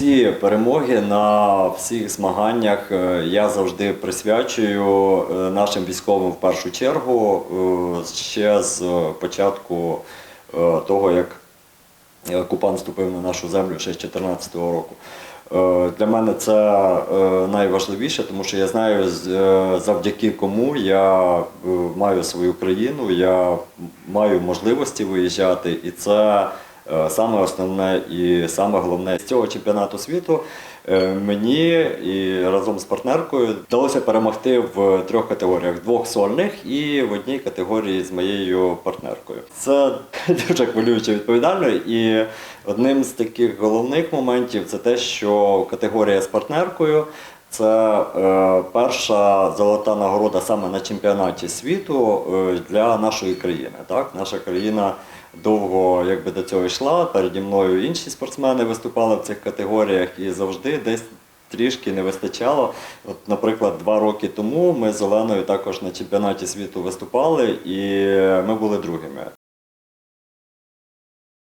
Всі перемоги на всіх змаганнях е, я завжди присвячую е, нашим військовим в першу чергу е, ще з початку того, як окупант вступив на нашу землю ще з 2014 року. Для мене це найважливіше, тому що я знаю, завдяки кому я маю свою країну, я маю можливості виїжджати, і це саме основне і саме головне з цього чемпіонату світу. е, Мені і разом з партнеркою вдалося перемогти в трьох категоріях: двох сольних і в одній категорії з моєю партнеркою. Це дуже хвилююче відповідально. І одним з таких головних моментів це те, що категорія з партнеркою це е, перша золота нагорода саме на чемпіонаті світу е, для нашої країни. Так? Наша країна довго якби, до цього йшла. Переді мною інші спортсмени виступали в цих категоріях і завжди десь трішки не вистачало. От, наприклад, два роки тому ми з Оленою також на чемпіонаті світу виступали, і ми були другими.